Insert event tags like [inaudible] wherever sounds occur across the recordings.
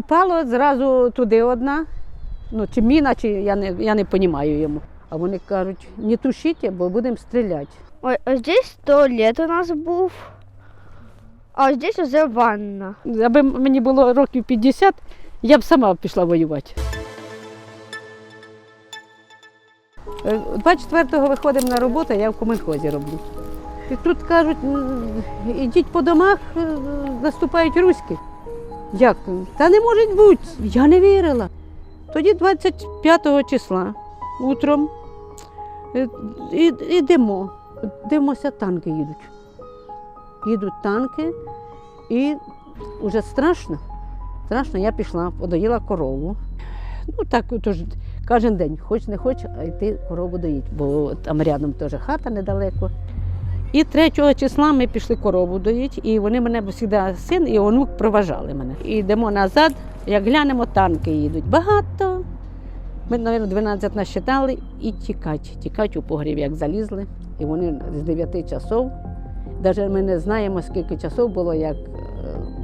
упало зразу туди одна. Ну, чи міна, чи я не, я не розумію йому. А вони кажуть, не тушіть, бо будемо стріляти. Ой, а здесь туалет у нас був. А здесь уже ванна. Аби мені було років 50, я б сама пішла воювати. Е, 24-го виходимо на роботу, я в Коменхозі роблю. І тут кажуть, «М, ідіть по домах, е, наступають руські. Як? Та не може бути. Я не вірила. Тоді 25 числа утром е, і- ідемо. Дивимося, танки їдуть. Їдуть танки, і вже страшно. Страшно, я пішла, подоїла корову. Ну так, тож кожен день, хоч не хоч, а йти корову доїть, бо там рядом теж хата недалеко. І 3 числа ми пішли корову доїть, і вони мене завжди син і онук проважали мене. І йдемо назад, як глянемо, танки їдуть. Багато. Ми, мабуть, 12 насчитали і тікать. Тікать у погріб, як залізли. І вони з 9 часов. Навіть ми не знаємо, скільки часов було, як е,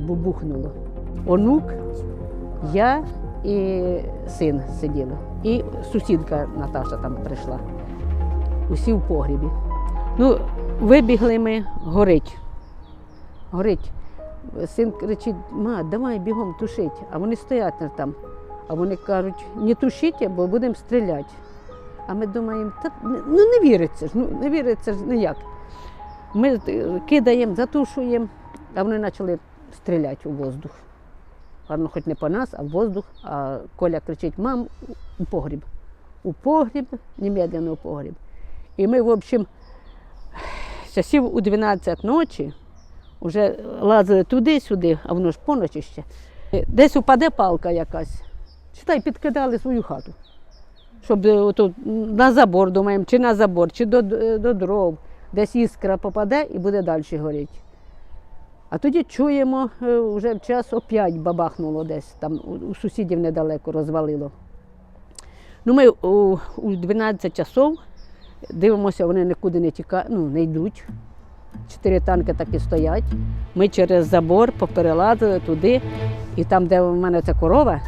бубухнуло. Онук, я і син сиділи. І сусідка Наташа там прийшла. Усі в погрібі. Ну, вибігли ми, горить. Горить. Син кричить, ма, давай бігом тушить. А вони стоять там. А вони кажуть, не тушіть, бо будемо стріляти. А ми думаємо, та ну не віриться ж, ну не віриться ж ніяк. Ми кидаємо, затушуємо, а вони почали стріляти у воздух. Гарно, хоч не по нас, а в воздух. А Коля кричить: мам, у погріб. У погріб, немедленно у погріб. І ми, в общем, часів у 12 ночі вже лазили туди-сюди, а воно ж поночі ще. Десь упаде палка якась. Читай, підкидали свою хату. Щоб е, ото на забор, думаємо, чи на забор, чи до, е, до дров. Десь іскра попаде і буде далі горіти. А тоді чуємо, е, вже в час оп'ять бабахнуло десь, там у, сусідів недалеко розвалило. Ну, ми у 12 часов дивимося, вони нікуди не тікають, ну, не йдуть. Чотири танки так і стоять. Ми через забор поперелазили туди, і там, де в мене ця корова,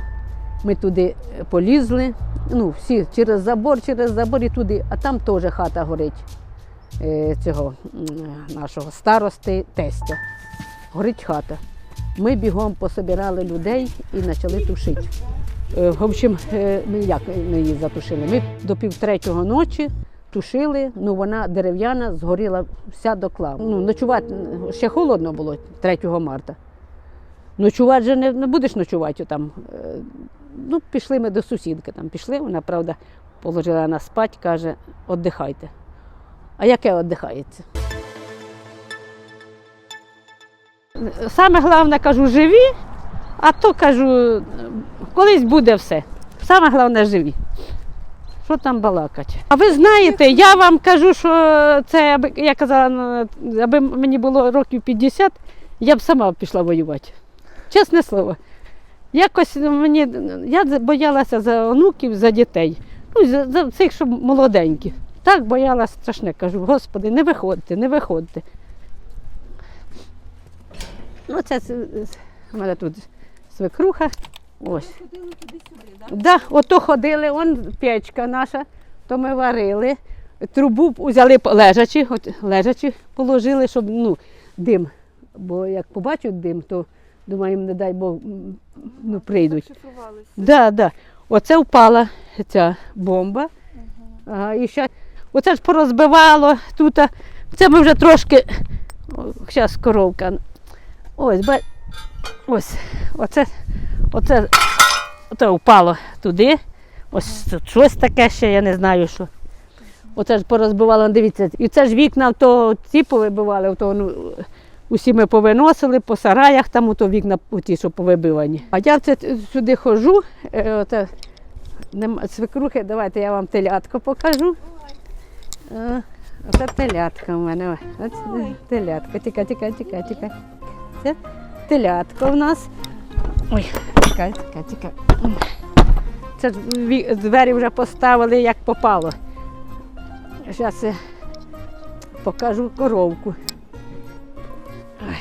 ми туди полізли. Ну, всі через забор, через забор і туди, а там теж хата горить е, цього нашого старости тестя. Горить хата. Ми бігом пособирали людей і почали тушити. Е, В общем, е, ми як ми її затушили? Ми до півтретього ночі тушили, ну вона дерев'яна, згоріла вся докла. Ну, ночувати ще холодно було 3 марта. Ночувати же не, не будеш ночувати там. Е, Ну, пішли ми до сусідки. Там пішли, вона, правда, положила нас спать, каже, віддихайте. А яке віддихається? Саме головне, кажу, живі, а то кажу, колись буде все. Саме головне живі. Що там балакать? А ви знаєте, я вам кажу, що це, я казала, ну, аби мені було років 50, я б сама пішла воювати. Чесне слово. Якось мені, я боялася за онуків, за дітей. Ну, за, цих, що молоденькі. Так боялася страшне. Кажу, господи, не виходьте, не виходьте. Ну, це у мене тут свекруха. Ось. Да, ото ходили, он печка наша, то ми варили. Трубу взяли лежачи, от положили, щоб ну, дим. Бо як побачать дим, то думаємо, не дай Бог, ну, прийдуть. Да, да. Оце впала ця бомба. Ага, і ще, оце ж порозбивало тут. Це ми вже трошки. Зараз коровка. Ось, ось, оце, оце, оце впало туди. Ось тут щось таке ще, я не знаю що. Оце ж порозбивало, дивіться, і це ж вікна то ці повибивали, то ну, усі ми повиносили по сараях, там ото вікна ті, що повибивані. А я це сюди ходжу, е, оце, нема, свекрухи, давайте я вам телятко покажу. Е, Оце телятка в мене. Оце телятка. Тікай, тікай, тікай. Це телятко в нас. Ой, тікай, тікай, тікай. Це двері вже поставили, як попало. Зараз я покажу коровку. Ой.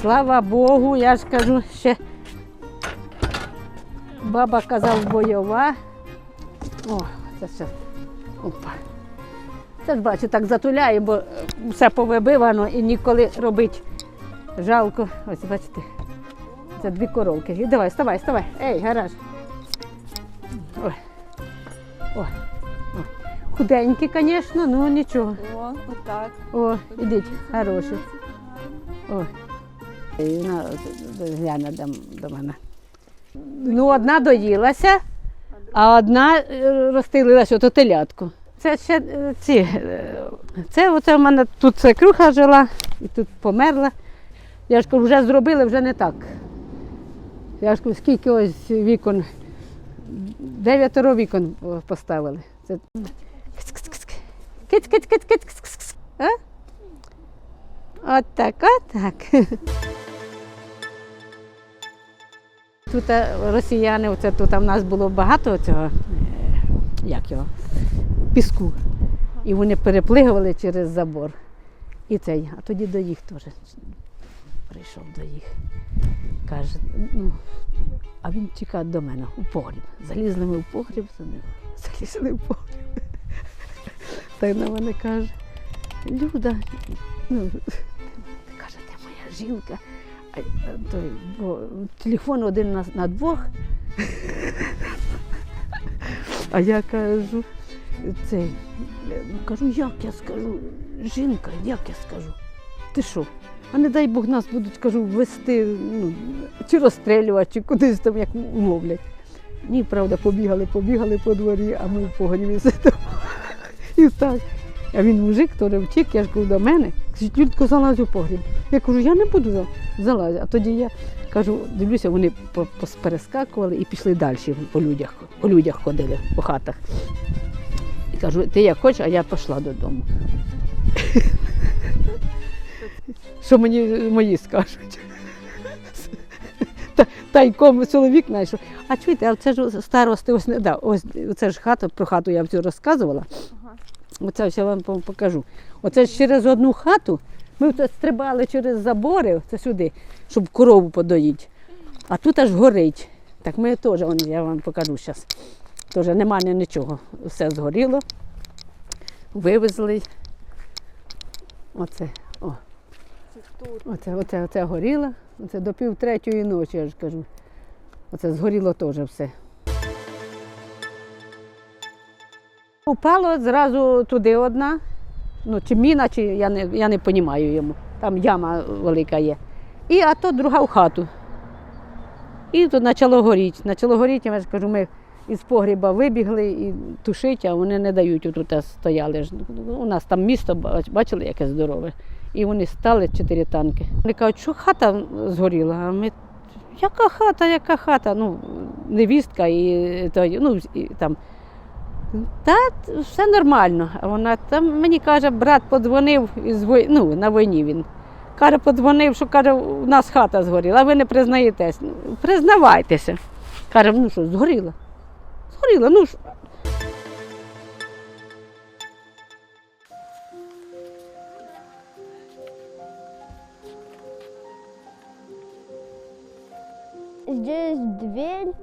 Слава Богу, я ж кажу, ще баба казав бойова. О, це все. Опа. Це ж бачу, так затуляє, бо все повибивано і ніколи робить жалко. Ось бачите. Це дві коровки. І давай, вставай, вставай. Ей, гараж. Ой. Ой. Ой. Худенькі, звісно, ну нічого. О, отак. О, ідіть, хороші. О. І вона гляне до, до мене. Ну, одна доїлася, а одна е, розстелилася ото телятку. Це ще е, ці. е, Це оце в мене тут свекруха жила і тут померла. Я ж кажу, вже зробили, вже не так. Я ж кажу, скільки ось вікон. Дев'ятеро вікон поставили. Це... Киць-киць-киць. Киць-киць-киць-киць-киць. А? От так, от так. Тут е, росіяни, оце тут в нас було багато цього, е, як його, піску. І вони переплигували через забор. І цей, а тоді до їх теж прийшов до їх. Каже, ну, а він чекає до мене у погріб. Залізли ми в погріб, за ним. [laughs] залізли в погріб. Та й на мене каже, Люда, ну, каже, ти моя жінка. А, той, бо телефон один на, на двох. А я кажу, цей, ну, кажу, як я скажу, жінка, як я скажу? Ти що? А не дай Бог нас будуть, кажу, вести, ну, чи розстрілювати, чи кудись там як мовлять. Ні, правда, побігали, побігали по дворі, а ми в погрібі сидимо. І так. А він мужик, то втік, я ж кажу, до мене. Людко, залазь у погріб. Я кажу, я не буду залазити. А тоді я кажу, дивлюся, вони перескакували і пішли далі по людях, по людях ходили, по хатах. І кажу, ти як хочеш, а я пішла додому. Що мені мої скажуть? Та- Тайком чоловік знайшов. А чуєте, а це ж старости, ось не да, ось це ж хата, про хату я всю розказувала. Оце все вам покажу. Оце ж через одну хату ми стрибали через забори, це сюди, щоб корову подоїть. А тут аж горить. Так ми теж, вон, я вам покажу зараз. Теж немає нічого. Все згоріло. Вивезли. Оце, о, оце, оце, оце горіло. Оце до пів третьої ночі, я ж кажу. Оце згоріло теж все. Упало зразу туди одна. Ну, чи міна, чи я не, я не розумію йому. Там яма велика є. І а то друга в хату. І тут почало горіти. Почало горіти, я ж кажу, ми із погріба вибігли і тушить, а вони не дають, отут стояли. У нас там місто, бачили, яке здорове. І вони стали чотири танки. Вони кажуть, що хата згоріла. А ми, яка хата, яка хата? Ну, невістка і, ну, і там. Та все нормально. А вона там мені каже, брат подзвонив із вой- ну, на війні він. Каже, подзвонив, що каже, у нас хата згоріла, а ви не признаєтесь. Ну, признавайтеся. Каже, ну що, згоріла? Згоріла, ну що. Здесь дверь.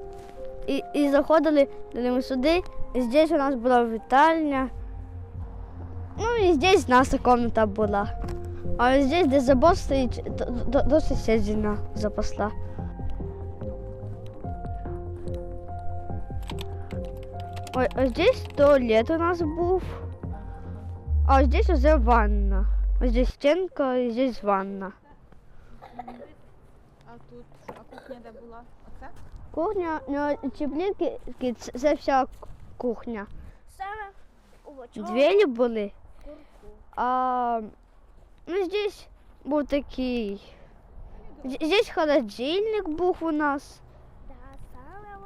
І, і заходили коли ми сюди. Здесь у нас була вітальня. Ну і здесь наша комната була. А ось здесь, де забор стоїть, до, до, до сусідіна запасла. Ой, ось здесь туалет у нас був. А ось здесь уже ванна. Ось здесь стінка і здесь ванна. А тут, а кухня де була? Кухня, ну, теплінки, це це вся кухня. Двері були. А, ну, здесь був такий. Здесь холодильник був у нас.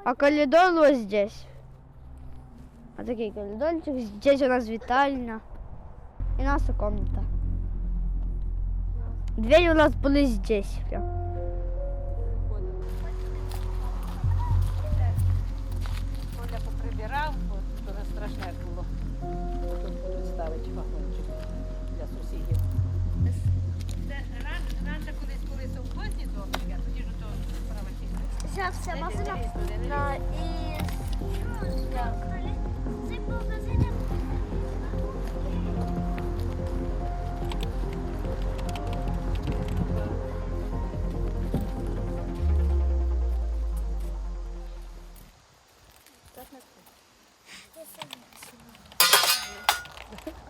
А коридор ось здесь. А такий коридорчик. Здесь у нас вітальня. І наша комната. Двері у нас були здесь. Прям. Страшне було. Тут будуть ставити вагончик для сусідів. Раніше колись коли совхозні домики, а тоді ж то справа числа. Зараз вся машина на і цей магазин.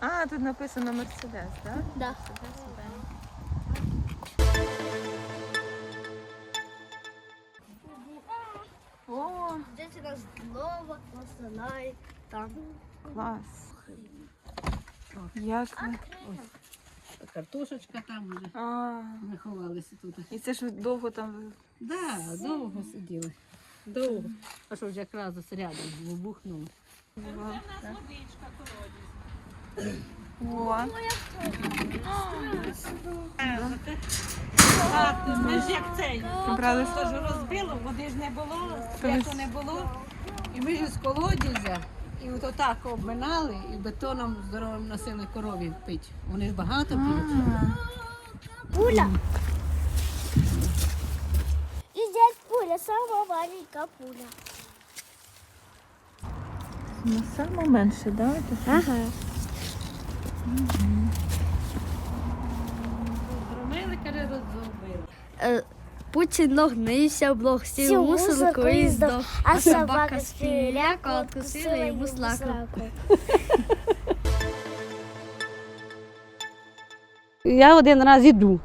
А, тут написано Мерседес, так? Да. О, Десь у нас знову посилає там. клас. Як ви? Картошечка там вже. А, Ми ховалися тут. і це ж ви довго там. ви- Да, довго сиділи. Довго. А що ж якраз рядом вибухнуло. О, Ми ж як цей, брали. то ж розбило, води ж не було, То світу не було. І ми ж з колодязя, і от отак обминали, і бетоном здоровим носили корові пить. Вони ж багато п'ють. Пуля. І здесь пуля, сама маленька пуля. Ну, саме менше, да? Ага. Зробили, каже, розробили. Путін нагнився, блог сів мусорку і здох. а собака з переляку откусила йому слаку. Я один раз іду,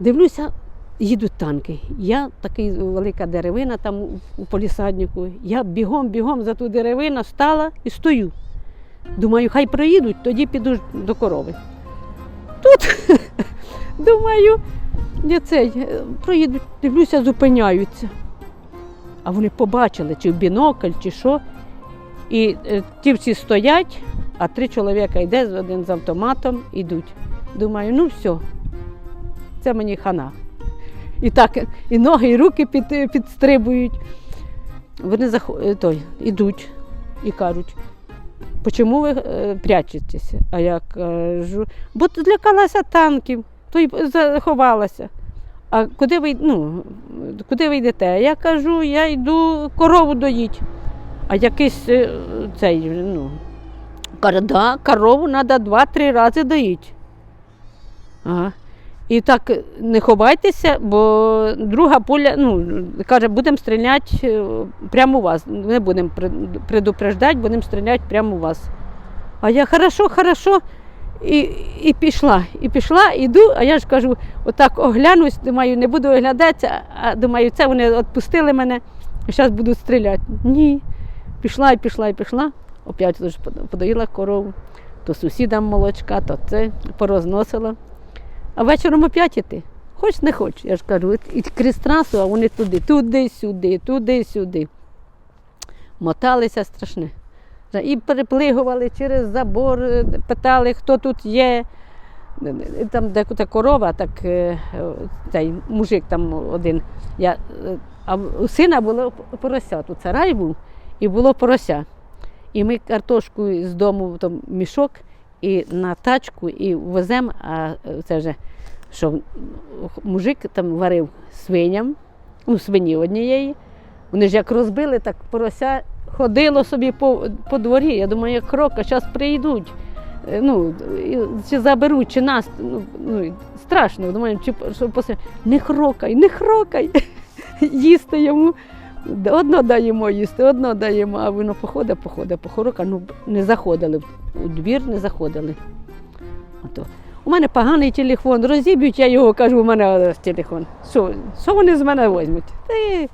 дивлюся, їдуть танки. Я такий велика деревина там у- полісаднику. Я бігом, бігом за ту деревину стала і стою. Думаю, хай проїдуть, тоді піду до корови. Тут [laughs] думаю, не цей, е, проїдуть, дивлюся, зупиняються. А вони побачили, чи в бінокль, чи що. І е, ті всі стоять, а три чоловіка йде, один з автоматом, ідуть. Думаю, ну все, це мені хана. І так, і ноги, і руки під, підстрибують. Вони захо- е, той, ідуть і кажуть, чому ви е, прячетеся? А я кажу, бо злякалася танків, то й заховалася. А куди ви, ну, куди ви йдете? Я кажу, я йду корову доїть. А якийсь е, цей, ну, каже, да, корову треба два-три рази доїть. Ага. І так е, не ховайтеся, бо друга пуля, ну, каже, будемо стріляти е, прямо у вас. Не будемо предупреждати, будемо стріляти прямо у вас. А я хорошо, хорошо. І, і пішла, і пішла, іду, а я ж кажу, отак оглянусь, думаю, не буду оглядатися, а думаю, це вони відпустили мене, зараз будуть стріляти. Ні. Пішла і пішла і пішла. Опять подоїла корову, то сусідам молочка, то це порозносила. А вечором опять іти. Хоч не хоч, я ж кажу, і крізь трасу, а вони туди, туди-сюди, туди-сюди. Моталися страшне. І переплигували через забор, е, питали, хто тут є. Там де та корова, так е, цей мужик там один. Я, е, а у сина було порося, тут сарай був і було порося. І ми картошку з дому там мішок і на тачку, і веземо, а е, це вже що мужик там варив свиням, ну, свині однієї. Вони ж як розбили, так порося ходило собі по, по дворі. Я думаю, як крока, зараз прийдуть. Е, Ну, чи заберуть, чи нас. Ну, ну, страшно. Думаю, чи що не хрокай, не хрокай. [laughs] Їсти йому. Одно даємо їсти, одно даємо, а воно походить, походить, похорока, ну не заходили у двір, не заходили. Ото. У мене поганий телефон, розіб'ють, я його кажу, у мене телефон. Що, що вони з мене візьмуть? Та й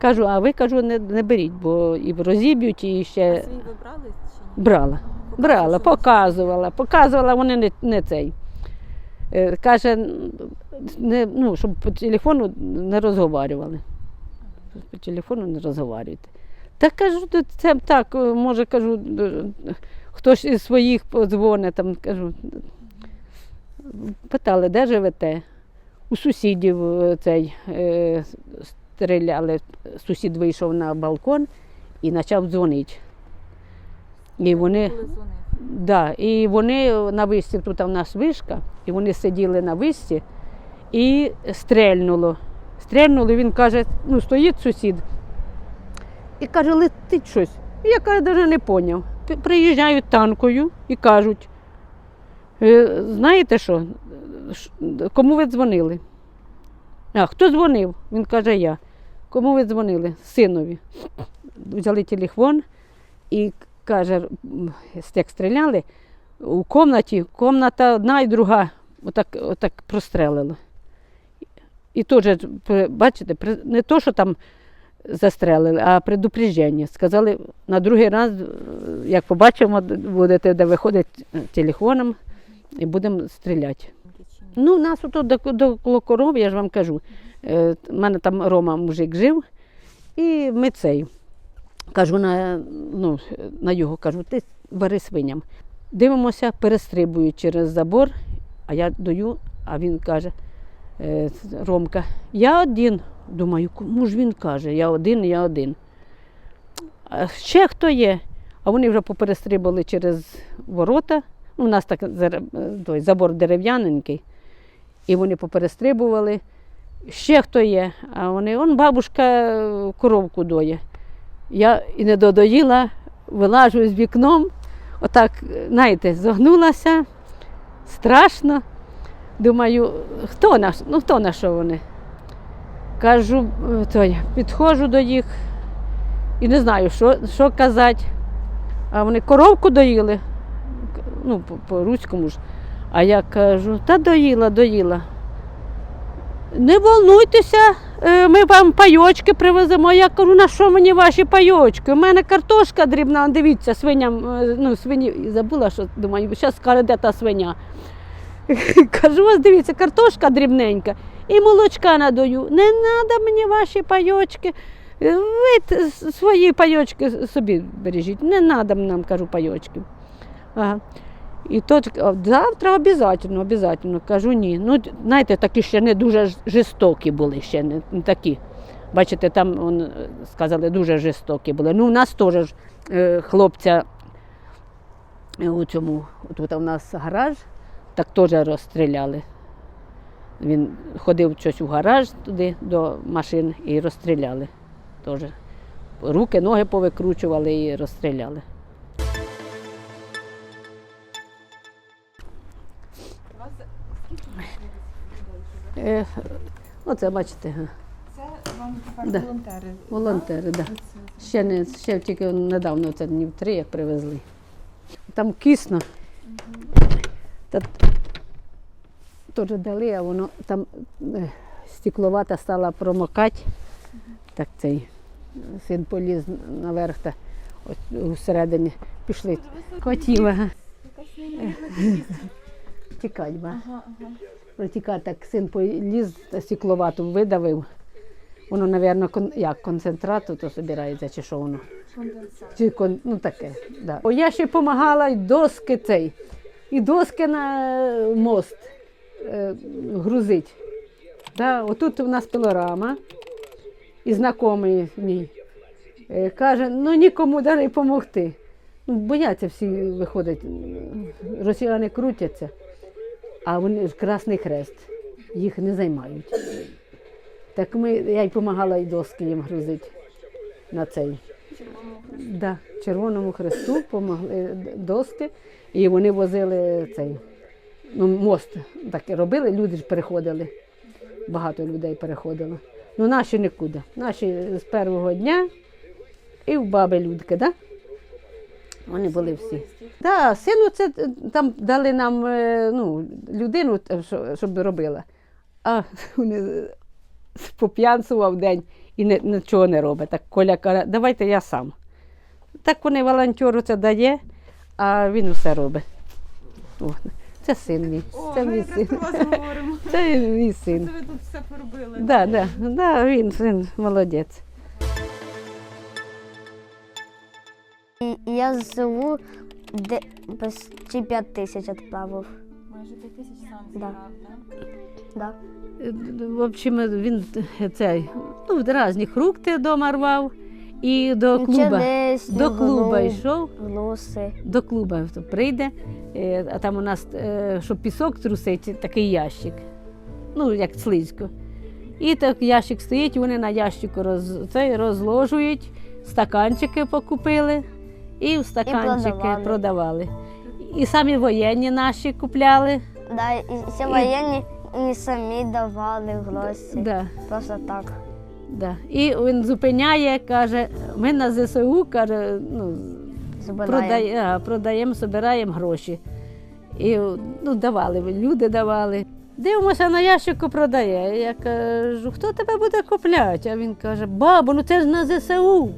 кажу, а ви кажу, не, не беріть, бо і розіб'ють, і ще Свій ви брали чи ні? брала. Брала, показувала, показувала, вони не, не цей. Е, Каже, не, ну, щоб по телефону не розговорювали. По телефону не розговорюйте. Та кажу, це так, е, може, кажу, е, хтось із своїх подзвонить, там, кажу, питали, де живете? У сусідів е, цей е, стріляли. Сусід вийшов на балкон і почав дзвонити. І вони, да, і вони на висці, тут у нас вишка, і вони сиділи на висці і стрельнуло. Стрельнули, він каже, ну, стоїть сусід. І каже, летить щось. Я каже, навіть не поняв. Приїжджають танкою і кажуть, «Е, знаєте що, кому ви дзвонили? А, хто дзвонив? Він каже, я. Кому ви дзвонили? Синові. Взяли телефон і каже, як стріляли, у кімнаті, кімната одна і друга отак, отак прострелила. І теж, бачите, не то, що там застрелили, а предупреждення. Сказали, на другий раз, е, як побачимо, будете де виходить е, телефоном і будемо стріляти. Ну, нас тут до, до коров, я ж вам кажу. Е, У мене там Рома мужик жив, і ми цей. Кажу на, ну, на його, кажу, ти бери свиням. Дивимося, перестрибують через забор, а я даю, а він каже, е, Ромка, я один. Думаю, кому ж він каже, я один, я один. А ще хто є? А вони вже поперестрибали через ворота. У нас так е, той, забор дерев'яненький. І вони поперестрибували. Ще хто є? А вони, он бабушка е, коровку доє. Я і не додоїла, вилажу з вікном, отак, е, знаєте, зогнулася, страшно. Думаю, хто на, ну, хто на що вони? Кажу, е, той, підходжу до їх і не знаю, що, що казати. А вони коровку доїли, ну, по- по-руському ж. А я кажу, та доїла, доїла. Не волнуйтеся, е, ми вам пайочки привеземо. Я кажу, на що мені ваші пайочки? У мене картошка дрібна, дивіться, свиням, е, ну, свині забула, що думаю, зараз скаже, де та свиня. [laughs] Кажу, ось дивіться, картошка дрібненька і молочка надаю. Не треба мені ваші пайочки. Ви свої пайочки собі бережіть. Не треба нам, кажу, пайочків. Ага. І то завтра обов'язково, обов'язково. Кажу, ні. Ну, знаєте, такі ще не дуже жорстокі були, ще не такі. Бачите, там он, е, сказали, дуже жорстокі були. Ну, у нас теж е, хлопця е, у цьому, тут у нас гараж, так теж розстріляли. Він ходив щось у гараж туди до машин і розстріляли. Теж. Руки, ноги повикручували і розстріляли. Е, оце бачите, Це вам тепер Да. волонтери. волонтери, да. так? Ще не ще тільки недавно, це днів три, як привезли. Там кисно. Та теж дали, а воно там е, стекловата стала промокати. Так цей син поліз наверх та от усередині пішли. Хотіла. Тікать, ба. Ага, ага. Протікати так син поліз, стекловату видавив. Воно, мабуть, кон, як концентрату то збирається, чи що воно. Чи кон, ну таке. Да. О, я ще допомагала і доски цей, і доски на мост е, грузить. Да, отут у нас пилорама, і знайомий мій е, каже, ну нікому не допомогти. Ну, бояться всі виходить, росіяни крутяться, а вони Красний Хрест, їх не займають. Так ми, я й допомагала і доски їм грузити на цей. Червоному Да, Червоному Хресту помогли доски, і вони возили цей ну, мост. Так робили, люди ж переходили. Багато людей переходило. Ну, наші нікуди. Наші з першого дня і в баби людки, да? Вони були всі. Да, сину це е, там дали нам е, ну, людину, е, щоб робила. А [laughs] вони поп'янсував день і не, нічого не робить. Так Коля каже, давайте я сам. Так вони волонтеру це дає, а він усе робить. Це син мій. О, Це ми мій якраз син. про вас говоримо. [laughs] Це мій син. Це ви тут все поробили. Да, да, да, він син молодець. Я ЗСУ де почти 5 тисяч відправив. Майже 5 тисяч сам Да. зібрав, так? Да. В общем, він цей, ну, різні фрукти вдома рвав і до клуба. Челесь, До клуба йшов, Глуси. до клуба прийде, е, а там у нас, е, щоб пісок трусить, такий ящик. Ну, як слизько. І так ящик стоїть, вони на ящику роз, це, розложують, стаканчики покупили і в стаканчики продавали. продавали. І самі воєнні наші купляли. Да, і ще воєнні і самі давали гроші. Да, Просто так. Да. І він зупиняє, каже, ми на ЗСУ каже, ну, продає, продаємо, збираємо гроші. І ну, давали, люди давали. Дивимося на ящику продає. Я кажу, хто тебе буде купляти? А він каже, бабу, ну це ж на ЗСУ.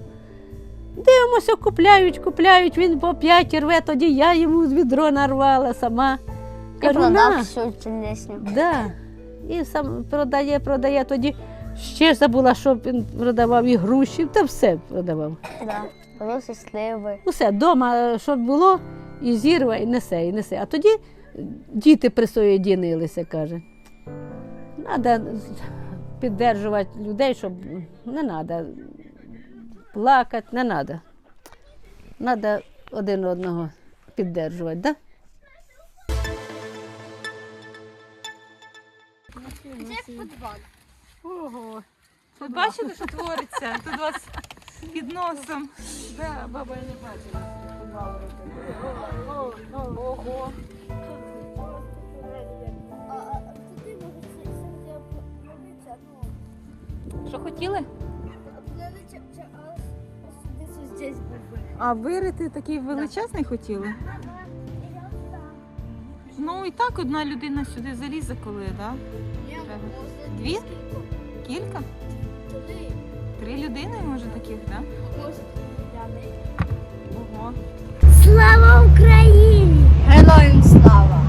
Дивимося, купляють, купляють. Він по п'ять рве, тоді я йому з відро нарвала сама. І продав на. всю. Да. І сам продає, продає. Тоді ще забула, що він продавав і груші, та все продавав. Да. Гроші, сливи. Усе вдома, щоб було, і зірва, і несе, і несе. А тоді діти присоєдінилися, каже. Треба підтримувати людей, щоб не треба плакати, не треба. Треба один одного підтримувати, да? Ого. Ви бачите, що твориться? Тут у вас під носом. Да, баба не бачила. Ого. Що хотіли? А вирити такий величезний хотіли? Ну і так одна людина сюди залізе коли, так? Дві? Кілька? Три. Три людини, може, таких, так? Да? Ого. Слава Україні! Героям слава!